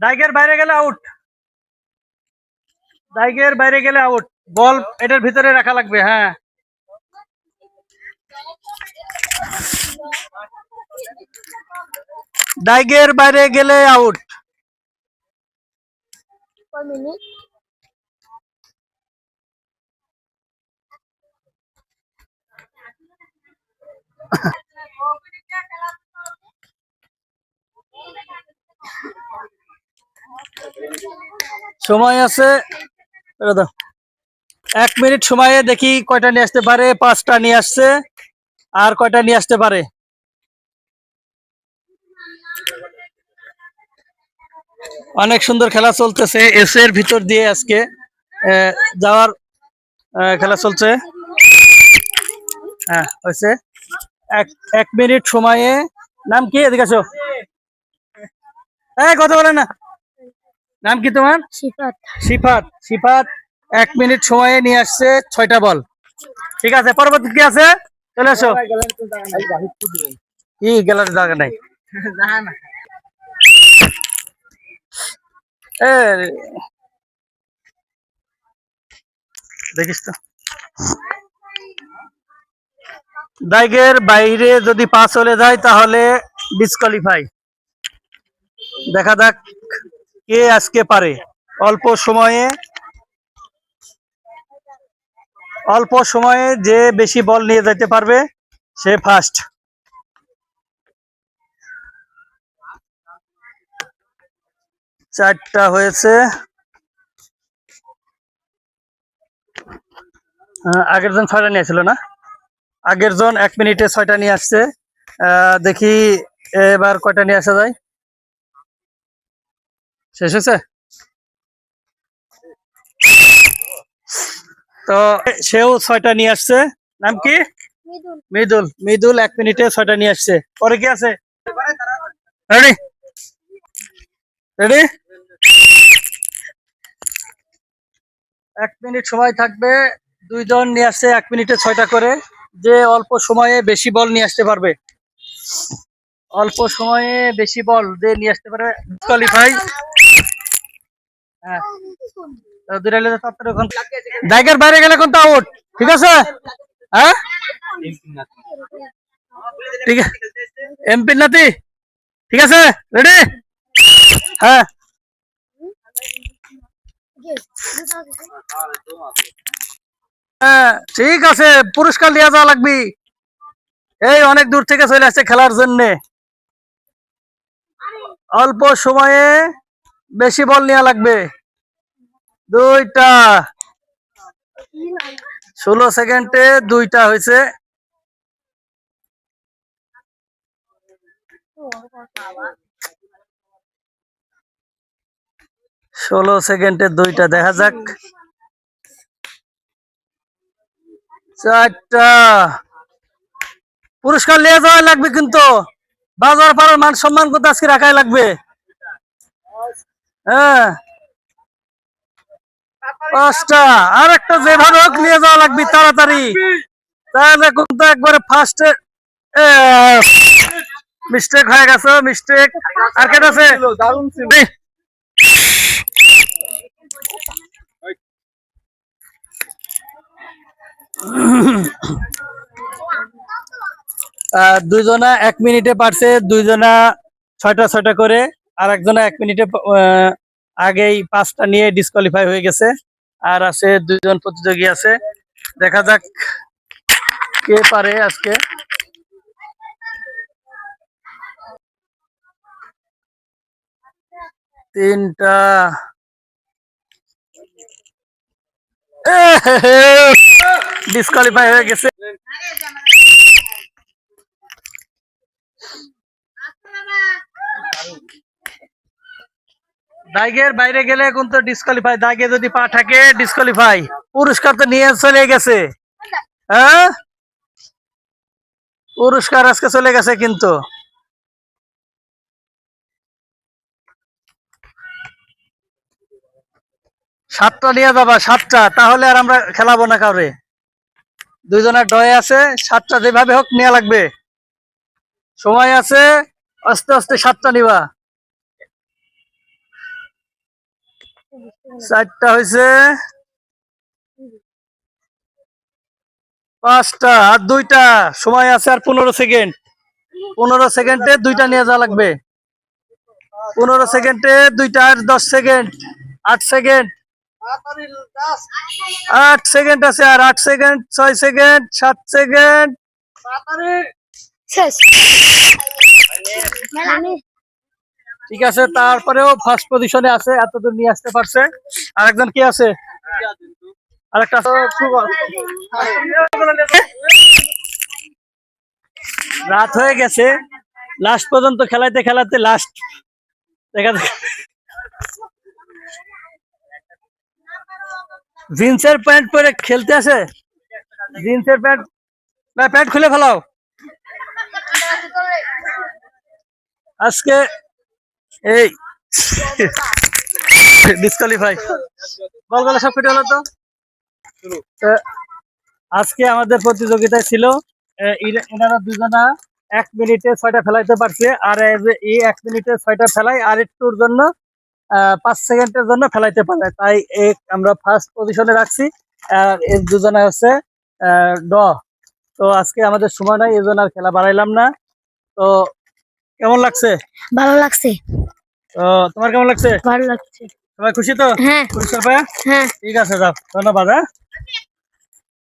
দাইগের বাইরে গেলে আউট দাইগের বাইরে গেলে আউট বল এটার ভিতরে রাখা লাগবে হ্যাঁ। দাইগের বাইরে গেলে আউট কয় মিনিট? সময় আছে এক মিনিট সময়ে দেখি কয়টা নিয়ে আসতে পারে, পাঁচটা নিয়ে আসছে, আর কয়টা নিয়ে আসতে পারে? অনেক সুন্দর খেলা চলতেছে এস এর ভিতর দিয়ে আজকে যাওয়ার খেলা চলছে। হ্যাঁ হয়েছে। এক এক মিনিট সময়ে, নাম কি? এদিকে আসো। এই কথা বলে না। নাম কি তোমার? সিফাত সিফাত সিফাত এক মিনিট সময়ে নিয়ে আসছে ছয়টা বল। ঠিক আছে পরবর্তী কি আছে? চলে আসো। কি গ্যালারি জায়গা নাই। দেখিস তো। দাইগের বাইরে যদি পা চলে যায় তাহলে ডিসকোয়ালিফাই দেখা যাক। কে আজকে পারে? অল্প সময়ে অল্প সময়ে যে বেশি বল নিয়ে যেতে পারবে, সে ফার্স্ট চারটা হয়েছে। আগের জন ছয়টা নিয়ে আসছিল না? আগের জন এক মিনিটে ছয়টা নিয়ে আসছে। দেখি এবার কয়টা নিয়ে আসা যায়। শেষ হয়েছে? তো সেও ছয়টা নিয়ে আসছে। নাম কি? মিদুল। মৃদুল। এক মিনিটে ছয়টা নিয়ে আসছে। পরে কি আছে? রেডি রেডি এক মিনিট সময় থাকবে। দুইজন নিয়ে আসছে এক মিনিটে ছয়টা করে। যে অল্প সময়ে বেশি বল নিয়ে আসতে পারবে। অল্প সময়ে বেশি বল যে নিয়ে আসতে পারে কোয়ালিফাই জায়গার বাইরে গেলে কিন্তু আউট ঠিক আছে? হ্যাঁ? ঠিক আছে। এমপি নাতি, ঠিক আছে? রেডি হ্যাঁ। হ্যাঁ ঠিক আছে, পুরস্কার নিয়ে যাওয়া লাগবে। এই অনেক দূর থেকে চলে আসছে খেলার জন্য। অল্প সময়ে বেশি বল নেওয়া লাগবে। দুইটা। ষোলো সেকেন্ডে দুইটা হয়েছে। ষোলো সেকেন্ডে দুইটা, দেখা যাক। চারটা। পুরস্কার নিয়ে যাওয়া লাগবে কিন্তু। বাজার পাড়ার মান সম্মান করতে আজকে রাখাই লাগবে? হ্যাঁ। পাঁচটা। আর একটা যেভাবে হোক নিয়ে যাওয়া লাগবে তাড়াতাড়ি। তাহলে কিন্তু একবারে ফার্স্টে মিস্টেক হয়ে গেছে মিস্টেক আর কেটে আছে? দুইজনা এক মিনিটে পারছে দুইজনা ছয়টা ছয়টা করে আর একজনা এক মিনিটে আগেই পাঁচটা নিয়ে ডিসকোয়ালিফাই হয়ে গেছে আর আছে দুইজন প্রতিযোগী আছে দেখা যাক কে পারে আজকে তিনটা ডিসকোয়ালিফাই হয়ে গেছে দাগের বাইরে গেলে কিন্তু ডিসকোয়ালিফাই দাগে যদি পা থাকে ডিসকোয়ালিফাই পুরস্কার তো নিয়ে চলে গেছে। হ্যাঁ? পুরস্কার আজকে চলে গেছে কিন্তু। সাতটা নিয়ে যাবা, সাতটা। তাহলে আর আমরা খেলাবো না কাউরে। দুইজনের ডয়ে আছে, সাতটা যেভাবে হোক নেওয়া লাগবে। সময় আছে, আস্তে আস্তে সাতটা নিবা। চারটা হয়েছে পাঁচটা আর দুইটা। সময় আছে আর পনেরো সেকেন্ড। পনেরো সেকেন্ডে দুইটা নিয়ে যাওয়া লাগবে। পনেরো সেকেন্ডে দুইটা আর দশ সেকেন্ড। আট সেকেন্ড। আট সেকেন্ড আছে আর আট সেকেন্ড ছয় সেকেন্ড সাত সেকেন্ড। শেষ। ঠিক আছে, তারপরেও ফার্স্ট পজিশনে আছে, এতদূর নিয়ে আসতে পারছে। আরেকজন কি আছে? আরেকটা রাত হয়ে গেছে লাস্ট পর্যন্ত খেলাইতে খেলাতে লাস্ট। জিন্সের প্যান্ট পরে খেলতে আসে জিন্সের প্যান্ট প্যান্ট খুলে ফেলাও। আজকে এই। ডিসকোয়ালিফাই বল বলে সব কেটে হলো তো? আজকে আমাদের প্রতিযোগিতায় ছিল এনারা দুজনা এক মিনিটে ছয়টা ফেলাইতে পারছে আর এই যে এই এক মিনিটে ছয়টা ফেলাই আর একটুর জন্য আহ, পাঁচ সেকেন্ডের জন্য ফেলাইতে পারে তাই এক আমরা ফার্স্ট পজিশনে রাখছি আর এর দুজনে হচ্ছে আহ, ড তো আজকে আমাদের সময় নাই এই জন্য আর খেলা বাড়াইলাম না। তো কেমন লাগছে? ভালো লাগছে। ও তোমার কেমন লাগছে? ভালো লাগছে। সবাই খুশি তো? হ্যাঁ। খুশি হ্যাঁ। ঠিক আছে যাও। ধন্যবাদ হ্যাঁ।